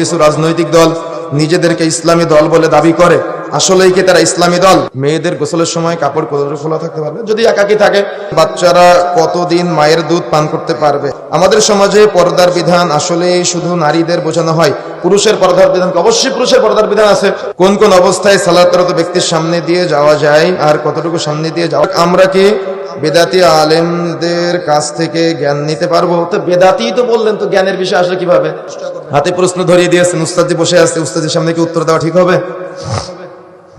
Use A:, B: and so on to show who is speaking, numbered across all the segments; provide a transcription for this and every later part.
A: কিছু রাজনৈতিক দল নিজেদেরকে ইসলামী দল বলে দাবি করে, আসলেই কি তারা ইসলামী দল? মেয়েদের গোসলের সময় কাপড় কোদর খোলা থাকতে পারবে? যদি একাকি থাকে, বাচ্চারা কতদিন মায়ের দুধ পান করতে পারবে? আমাদের সমাজে পর্দার বিধান আসলেই শুধু নারীদের বোঝানো হয়। পুরুষের পর্দার বিধান অবশ্যই পুরুষের পর্দার বিধান আছে। কোন কোন অবস্থায় সালাতরত ব্যক্তির সামনে দিয়ে যাওয়া যায় আর কতটুকু সামনে দিয়ে যাওয়া আমরা কি বেদাতি আলেমদের কাছ থেকে জ্ঞান নিতে পারব? তো বেদাতি তো বললেন, তো জ্ঞানের বিষয় আসলে কীভাবে? হাতে প্রশ্ন ধরিয়ে দিয়েছেন উস্তাদি বসে আছে, উস্তাদের সামনে কি উত্তর দেওয়া ঠিক হবে?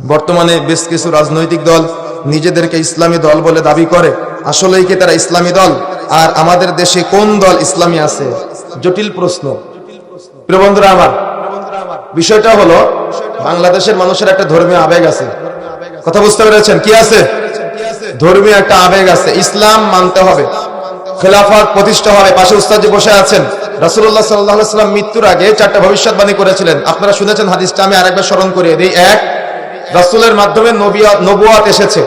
A: বর্তমানে বেশ কিছু রাজনৈতিক দল নিজেদেরকে ইসলামী দল বলে দাবি করে। আসলেই কি তারা ইসলামী দল? আর আমাদের দেশে কোন দল ইসলামী আছে? জটিল প্রশ্ন। প্রিয় বন্ধুরা আমার, বিষয়টা হলো, বাংলাদেশের মানুষের একটা ধর্মীয় আবেগ আছে। কথা বুঝতে পেরেছেন? কি আছে? ধর্মীয় একটা আবেগ আছে। ইসলাম মানতে হবে। খেলাফত প্রতিষ্ঠা হবে। পাশে উস্তাজি বসে আছেন। রাসূলুল্লাহ সাল্লাল্লাহু সাল্লাম মৃত্যুর আগে চারটা ভবিষ্যৎবাণী করেছিলেন। আপনারা শুনেছেন হাদিসটা, আমি আরেকবার স্মরণ করিয়ে দিই। এক, রাসুলের মাধ্যমে নবিয়াত এসেছে।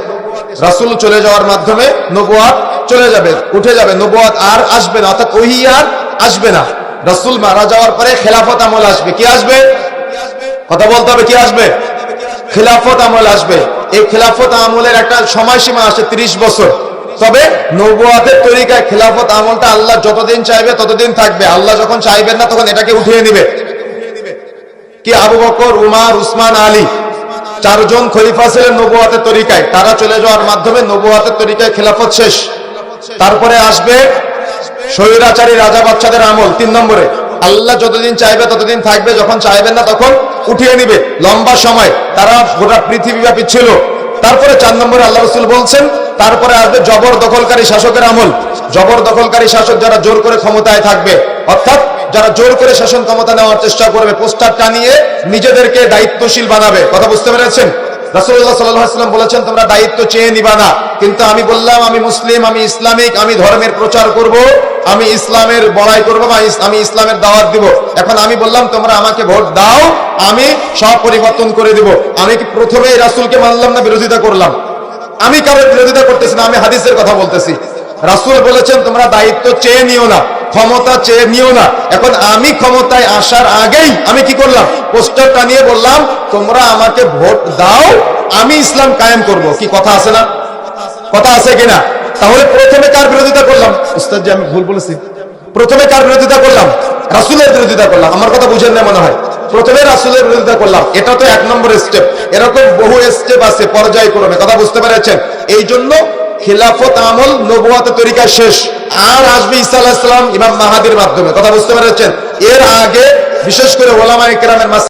A: রাসূল চলে যাওয়ার মাধ্যমে নবুয়াত চলে যাবে, উঠে যাবে। নবুয়াত আর আসবে না, অর্থাৎ ওহী আর আসবে না। রাসূল মারা যাওয়ার পরে খেলাফত আমল আসবে। কি আসবে? কথা বলতে হবে, কি আসবে? খেলাফত আমল আসবে। এই খেলাফত আমলের একটা সময়সীমা আসে 30 বছর। তবে নবুয়াতের তরিকায় খেলাফত আমলটা আল্লাহ যতদিন চাইবে ততদিন থাকবে। আল্লাহ যখন চাইবেন না তখন এটাকে উঠিয়ে নিবে। কি আবু বকর, উমার, উসমান, আলী চারজন খলিফা ছিলেন নবুয়াতের তরিকায়। তারা চলে যাওয়ার মাধ্যমে নবুয়াতের তরিকায় খেলাফত শেষ। তারপরে আসবে স্বৈরাচারী রাজা বাচ্চাদের আমল তিন নম্বরে। আল্লাহ যতদিন চাইবে ততদিন থাকবে, যখন চাইবেন না তখন উঠিয়ে নিবে। লম্বা সময়। তারা গোটা পৃথিবীব্যাপী ছিল। তারপরে চার নম্বরে আল্লাহ রসুল বলছেন তারপরে আসবে জবর দখলকারী শাসকের আমল। জবর দখলকারী শাসক যারা জোর করে ক্ষমতায় থাকবে, অর্থাৎ যারা জোর করে শাসন ক্ষমতা নেওয়ার চেষ্টা করবে, পোস্টার টানিয়ে নিজেদেরকে দায়িত্বশীল বানাবে। কথা বুঝতে পেরেছেন? বলেছেন, তোমরা দায়িত্ব চেয়ে নিবা না। কিন্তু আমি বললাম, আমি মুসলিম, আমি ইসলামিক, আমি ধর্মের প্রচার করব, আমি ইসলামের বড়াই করব আমি ইসলামের দাওয়াত দিব। এখন আমি বললাম, তোমরা আমাকে ভোট দাও, আমি সব পরিবর্তন করে দিব। আমি কি প্রথমে রাসূলকে মানলাম না বিরোধিতা করলাম? আমি কারোর বিরোধিতা করতেছি না, আমি হাদিসের কথা বলতেছি। রাসূল বলেছেন, তোমরা দায়িত্ব চেয়ে নিও না, ক্ষমতা চেয়ে নিও না। এখন আমি ক্ষমতায় আসার আগেই আমি কি করলাম? পোস্টারটা নিয়ে বললাম, তোমরা আমাকে ভোট দাও, আমি ইসলাম কায়েম করব। কি কথা আছে না? কথা আছে কিনা? তাহলে প্রথমে কার বিরোধিতা করলাম? উস্তাদ জি, আমি ভুল বলেছি। প্রথমে কার বিরোধিতা করলাম? রাসূলের বিরোধিতা করলাম। আমার কথা বুঝেন না মনে হয়। প্রথমে রাসুলের বিরোধিতা করলাম। এটা তো এক নম্বর স্টেপ এরকম বহু স্টেপ আছে পর্যায়ক্রমে, কথা বুঝতে পেরেছেন? এই জন্য খিলাফত আমল নবুয়াতে তরিকা শেষ। আর আসবে ইসা আলাহিসাম ইমাম মাহাদির মাধ্যমে, কথা বুঝতে পেরেছেন? এর আগে বিশেষ করে ওলামা ইকরামের